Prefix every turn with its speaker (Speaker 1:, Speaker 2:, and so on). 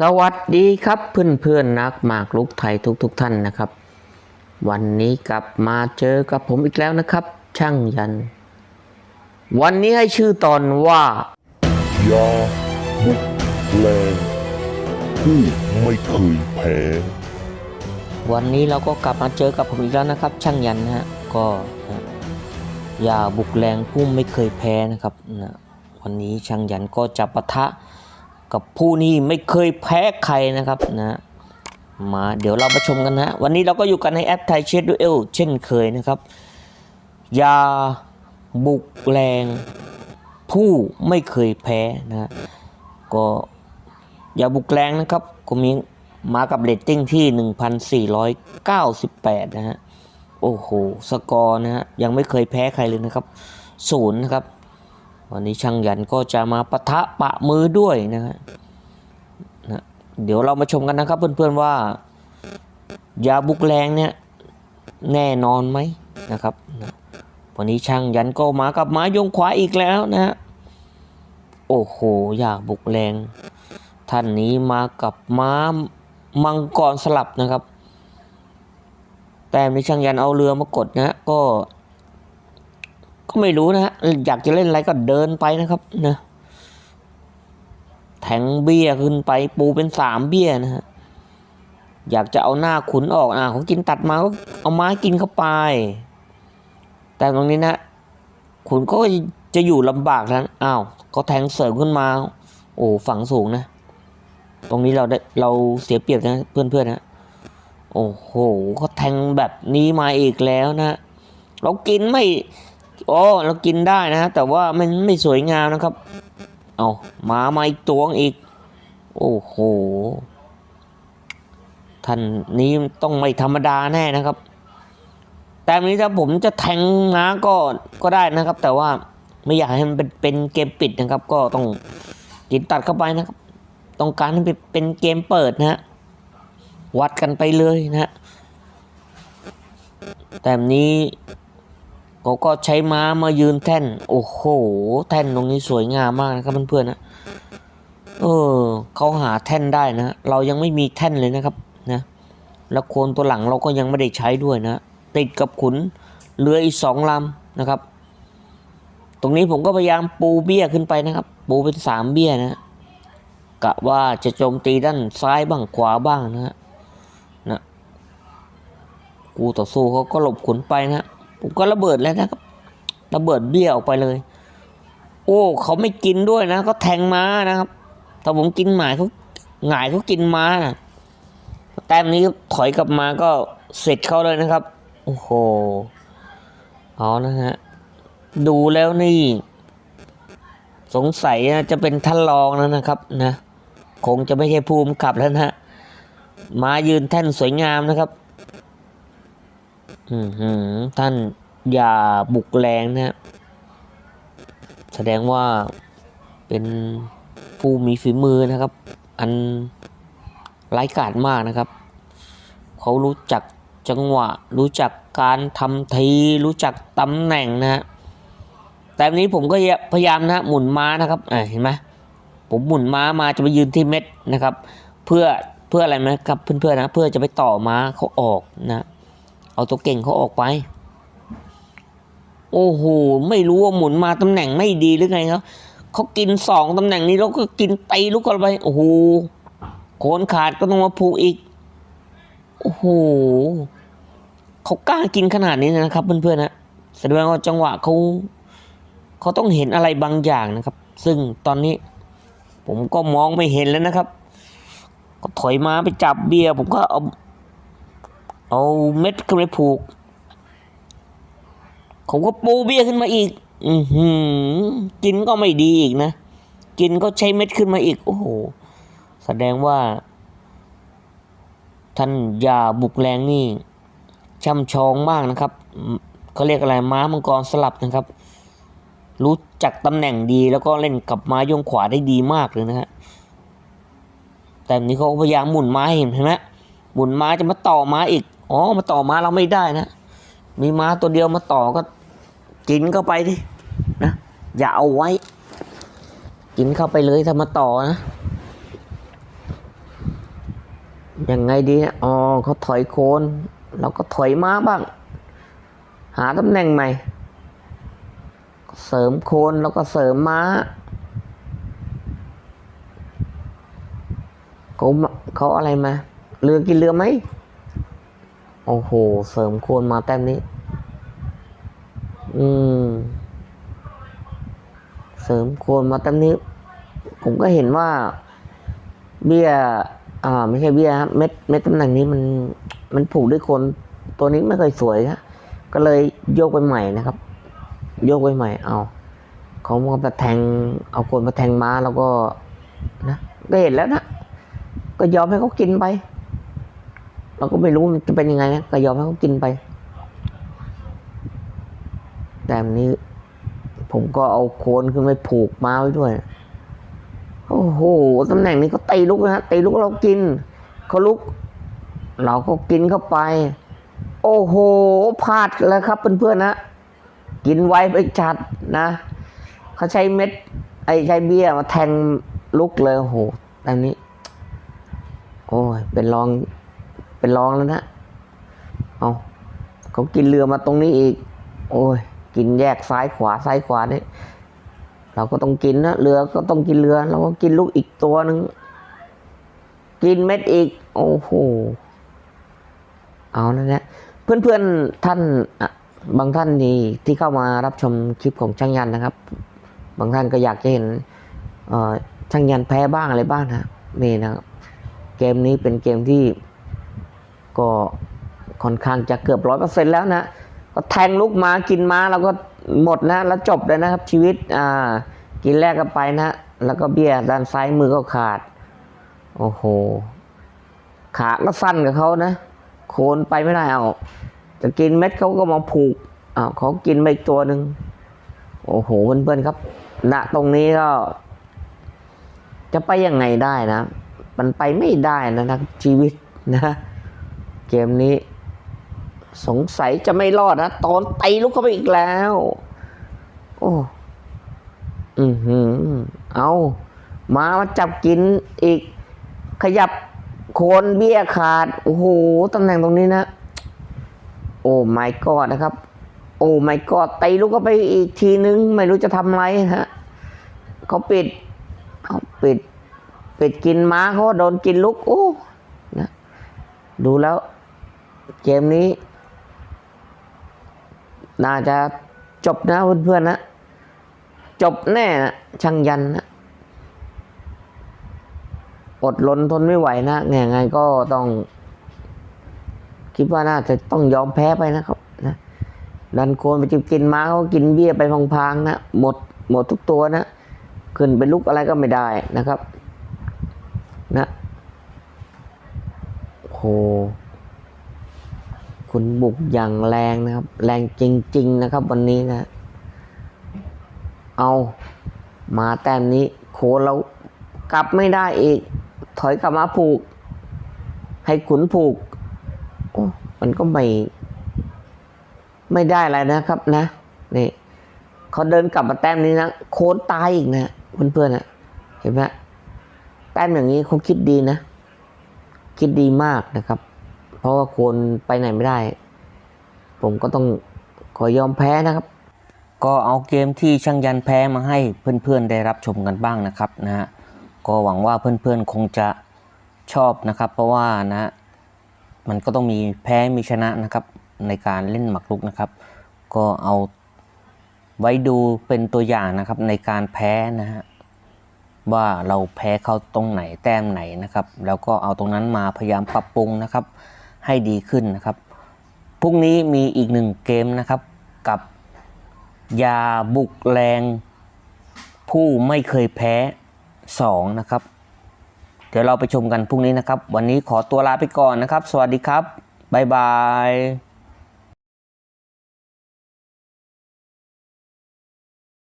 Speaker 1: สวัสดีครับเพื่อนเพื่อนๆนักหมากลุกไทยทุกทุกๆท่านนะครับ วันนี้กลับมาเจอกับผมอีกแล้วนะครับ ช่างยัน วันนี้ให้ชื่อตอนว่า
Speaker 2: ยาบุกแรงผู้ไม่เคยแพ้
Speaker 1: วันนี้เราก็กลับมาเจอกับผมอีกแล้วนะครับ ช่างยันนะฮะก็นะอย่าบุกแรงผู้ไม่เคยแพ้นะครับนะวันนี้ช่างยันก็จะปะทะ กับผู้นี้ไม่เคยแพ้ใครนะครับนะมาเดี๋ยวเรามาชมกันนะวันนี้เราก็อยู่กันในแอปไทยเชดดูเอลเช่นเคยนะครับ ยาบุกแรง ผู้ไม่เคยแพ้นะก็อย่าบุกแรงนะครับก็มีมากับเรตติ้งที่ 1,498 นะฮะโอ้โห สกอร์นะฮะยังไม่เคยแพ้ใครเลยนะครับศูนย์นะครับ วันนี้ช่างยันก็จะมาปะทะปะมือด้วยนะฮะนะเดี๋ยวเรามาชมกันนะครับเพื่อนๆว่า ยาบุกแรงเนี่ยแน่นอนไหมนะครับนะวันนี้ช่างยันก็มากับไม้ยงขวาอีกแล้วนะฮะโอ้โหยาบุกแรง ท่านนี้มากับม้ามังกรสลับนะครับ แต่ในช่างยันเอาเรือมากดนะฮะก็ ก็ไม่รู้นะฮะอยากจะเล่นอะไรก็เดินไปนะครับนะแทงเบี้ยขึ้นไปปูเป็นสามเบี้ยนะฮะอยากจะเอาหน้าขุนออกอะเขากินตัดมาก็เอาไม้กินเข้าไป แต่ตรงนี้นะขุนก็จะอยู่ลำบากนั้นอ้าวก็แทงเสริมขึ้นมา โอ้ฝั่งสูงนะ ตรงนี้เราได้เราเสียเปรียบนะเพื่อนๆนะโอ้โหเขาแทงแบบนี้มาอีกแล้วนะ เรากินไม่ โอ้เรากินได้นะแต่ว่ามันไม่สวยงามนะครับ เอาหมามาอีกตัวอีก โอ้โหท่านนี้ต้องไม่ธรรมดาแน่นะครับ แต่นี้ถ้าผมจะแทงนะก็ก็ได้นะครับ แต่ว่าไม่อยากให้มันเป็นเป็นเกมปิดนะครับ ก็ต้องกินตัดเข้าไปนะครับ ต้องการให้เป็นเกมเปิดนะฮะวัดกันไปเลยนะฮะแต่นี้ เขาก็ใช้ม้ามายืนแท่น โอ้โห แท่นตรงนี้สวยงามมากนะครับเพื่อนๆนะเออเขาหาแท่นได้นะ เรายังไม่มีแท่นเลยนะครับนะ แล้วโคนตัวหลังเราก็ยังไม่ได้ใช้ด้วยนะ ติดกับขุนเรืออีกสองลำนะครับ ตรงนี้ผมก็พยายามปูเบี้ยขึ้นไปนะครับ ปูเป็นสามเบี้ยนะ กะว่าจะโจมตีด้านซ้ายบ้างขวาบ้างนะฮะนะกูต่อสู้เขาก็หลบขุนไปนะ ผมก็ระเบิดแล้วนะครับระเบิดเบี้ยออกไปเลย โอ้เขาไม่กินด้วยนะเขาแทงม้านะครับถ้าผมกินหมายเขาหงายเขากินม้านะแต้มนี้ถอยกลับมาก็เสร็จเขาเลยนะครับ โอ้โหเอานะฮะดูแล้วนี่ สงสัยจะเป็นท่านรองแล้วนะครับนะ คงจะไม่ใช่ภูมิกับแล้วนะฮะมายืนแท่นสวยงามนะครับ ท่านอย่าบุกแรงนะแสดงว่าเป็นผู้มีฝีมือนะครับ อันไร้กาจมากนะครับ เขารู้จักจังหวะ รู้จักการทำที รู้จักตำแหน่งนะฮะแต่นี้ผมก็พยายามนะหมุนม้านะครับเห็นไหมผมหมุนม้ามาจะไปยืนที่เม็ดนะครับ เพื่อเพื่ออะไรไหมครับเพื่อนๆนะ เพื่อจะไปต่อม้าเขาออกนะ เอาตัวเก่งเขาออกไป โอ้โห ไม่รู้ว่าหมุนมาตำแหน่งไม่ดีหรือไงครับเขากินสองตำแหน่งนี้แล้วก็กินตีลุกกันไป โอ้โหโคนขาดก็ต้องมาผูกอีก โอ้โห เขากล้ากินขนาดนี้นะครับเพื่อนๆนะ แสดงว่าจังหวะเขาเขาต้องเห็นอะไรบางอย่างนะครับ ซึ่งตอนนี้ ผมก็มองไม่เห็นแล้วนะครับ ก็ถอยมาไปจับเบียร์ผมก็เอา เอาเม็ดขึ้นไปผูก ผมก็ปูเบียขึ้นมาอีก อือหือ กินก็ไม่ดีอีกนะ กินก็ใช้เม็ดขึ้นมาอีก โอ้โห แสดงว่า ท่านยาบุกแรงนี่ช่ำชองมากนะครับเขาเรียกอะไรม้ามังกรสลับนะครับ รู้จักตำแหน่งดีแล้วก็เล่นกับม้ายงขวาได้ดีมากเลยนะฮะ แต่นี้เขาพยายามหมุนม้าเห็นไหมหมุนม้าจะมาต่อม้าอีก อ๋อมาต่อม้าเราไม่ได้นะ มีม้าตัวเดียวมาต่อก็ กินเข้าไปดินะอย่าเอาไว้ กินเข้าไปเลยถ้ามาต่อนะยังไงดีนะอ๋อเขาถอยโคนเราก็ถอยม้าบ้าง หาตำแหน่งใหม่ เสริมโคนแล้วก็เสริมม้าเขามาเขาอะไรมา เรือกินเรือไหม โอ้โห เสริมโคนมาแต้มนี้ อืม เสริมโคนมาแต้มนี้ ผมก็เห็นว่า เบี้ย อ่า ไม่ใช่เบี้ยครับเม็ดเม็ดตำแหน่งนี้มัน มันผูกด้วยคน ตัวนี้ไม่เคยสวยครับก็เลยโยกไปใหม่นะครับ โยกไปใหม่ เอาเขามามาแทง เอาคนมาแทงม้าแล้วก็นะก็เห็นแล้วนะ ก็ยอมให้เขากินไป เราก็ไม่รู้มันจะเป็นยังไงนะก็ยอมให้เขากินไป แต่นนี้ ผมก็เอาโคนขึ้นไปผูกม้าไว้ด้วย โอ้โหตำแหน่งนี้ก็ตีลุกนะตีลุกเรากินเขาลุก เราก็กินเข้าไป โอ้โหพลาดแล้วครับเพื่อนๆนะกินไวไปจัดนะเขาใช้เม็ด ไอ้ใช้เบี้ยมาแทงลุกเลยโอ้โหตอนนี้ โอ้ยเป็นรอง เป็นรองแล้วนะ เอาเขากินเรือมาตรงนี้อีก โอ้ย กินแยกซ้ายขวาซ้ายขวานี่เราก็ต้องกินนะ เรือก็ต้องกินเรือ เราก็กินลูกอีกตัวหนึ่ง กินเม็ดอีก โอ้โห เอานั่นแหละเพื่อนๆท่านอะบางท่านนี่ที่เข้ามารับชมคลิปของช่างยันนะครับ บางท่านก็อยากจะเห็นช่างยันแพ้บ้างอะไรบ้างนะนี่นะครับ เกมนี้เป็นเกมที่ ก็ค่อนข้างจะเกือบร้อยเปอร์เซ็นแล้วนะก็แทงลูกมากินมาแล้วก็หมดนะแล้วจบเลยนะครับ ชีวิตอ่ากินแรกก็ไปนะ แล้วก็เบี้ยด้านซ้ายมือก็ขาด โอ้โห ขาก็สั้นกับเขานะ โคนไปไม่ได้เอา จะกินเม็ดเขาก็มาผูกอ้าวเขากินไปอีกตัวหนึ่งโอ้โหเพื่อนๆครับณตรงนี้ก็ จะไปยังไงได้นะ มันไปไม่ได้นะนะชีวิตนะ กมนี้ สงสัยจะไม่รอดนะ ตอนไตลุกเข้าไปอีกแล้ว โอ้ อือหือ เอามามาจับกินอีก ขยับโคนเบี้ยขาด โอ้โหตำแหน่งตรงนี้นะ โอ้ไม่กอดนะครับ โอ้ไม่กอดไตลูกก็ไปอีกทีนึง ไม่รู้จะทำไรฮะเขาปิดเขาปิดปิดกินม้าเขาโดนกินลูกโอ้นะดูแล้ว เกมนี้ น่าจะจบนะเพื่อนๆนะ จบแน่นะช่างยันนะอดรนทนไม่ไหวนะไงไงก็ต้อง คิดว่าน่าจะต้องยอมแพ้ไปนะครับนะดันโคนไปจิบกินม้าเขากินเบี้ยไปพางๆนะหมดหมดทุกตัวนะขึ้นไปลุกอะไรก็ไม่ได้นะครับ นะโห คุณบุกอย่างแรงนะครับ แรงจริง ๆ นะครับ วันนี้นะ เอามาแต้มนี้โคเรากลับไม่ได้อีก ถอยกลับมาผูก ให้ขุนผูกโอ้มันก็ไม่ ไม่ได้อะไรนะครับนะนี่เขาเดินกลับมาแต้มนี้นะโค้นตายอีกนะเพื่อนๆนะเห็นไหมแต้มอย่างนี้เขาคิดดีนะ คิดดีมากนะครับ เพราะว่าโคนไปไหนไม่ได้ ผมก็ต้องขอยอมแพ้นะครับ ก็เอาเกมที่ช่างยันแพ้มาให้เพื่อนๆได้รับชมกันบ้างนะครับนะฮะก็หวังว่าเพื่อนๆคงจะชอบนะครับ เพราะว่านะมันก็ต้องมีแพ้มีชนะนะครับในการเล่นหมากรุกนะครับ ก็เอาไว้ดูเป็นตัวอย่างนะครับในการแพ้นะฮะว่าเราแพ้เขาตรงไหนแต้มไหนนะครับ แล้วก็เอาตรงนั้นมาพยายามปรับปรุงนะครับ ให้ดีขึ้นนะครับ พรุ่งนี้มีอีกหนึ่งเกมนะครับกับยาบุกแรง ผู้ไม่เคยแพ้ 2 นะครับ เดี๋ยวเราไปชมกันพรุ่งนี้นะครับ วันนี้ขอตัวลาไปก่อนนะครับ สวัสดีครับ บ๊ายบาย